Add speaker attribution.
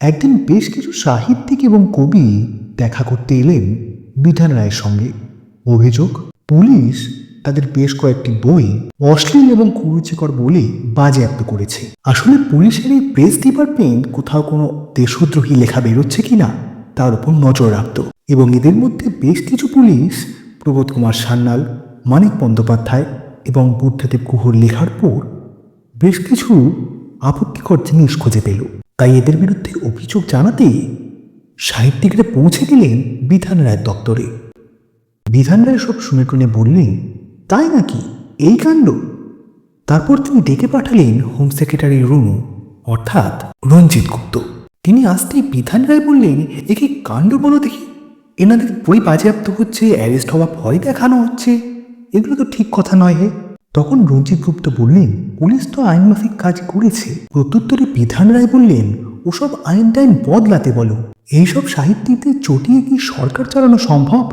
Speaker 1: একদিন বেশ কিছু সাহিত্যিক এবং কবি দেখা করতে এলেন বিধান রায়ের সঙ্গে। অভিযোগ, পুলিশ তাদের বেশ কয়েকটি বই অশ্লীল এবং কুরুচিকর বলে বাজেয়াপ্ত করেছে। আসলে পুলিশের এই প্রেস ডিপার্টমেন্ট কোথাও কোনো দেশদ্রোহী লেখা বেরোচ্ছে কিনা তার উপর নজর রাখত। এবং এদের মধ্যে বেশ কিছু পুলিশ, প্রবোধ কুমার সান্যাল, মানিক বন্দ্যোপাধ্যায় এবং বুদ্ধদেব গুহর লেখার পর বেশ কিছু আপত্তিকর জিনিস খুঁজে পেল। তাই এদের বিরুদ্ধে অভিযোগ জানাতেই সাহিত্যিকরা পৌঁছে দিলেন বিধান রায়ের দপ্তরে। বিধান রায় সব শুনে টুনে বললেন, তাই নাকি? এই কাণ্ড? তারপর তিনি ডেকে পাঠালেন হোম সেক্রেটারি রুনু, অর্থাৎ রঞ্জিত গুপ্ত। তিনি আসতেই বিধান রায় বললেন একে কাণ্ড বলো দেখি? এনাদের বই বাজেয়াপ্ত হচ্ছে, অ্যারেস্ট হওয়া ভয় দেখানো হচ্ছে। এগুলো তো ঠিক কথা নয় হে। তখন রঞ্জিত গুপ্ত বললেন, পুলিশ তো আইনমাফিক কাজ করেছে। প্রত্যুত্তরে বিধান রায় বললেন, ওসব আইন টাইন বদলাতে বলো। এইসব সাহিত্যিকদের চটিয়ে কি সরকার চালানো সম্ভব?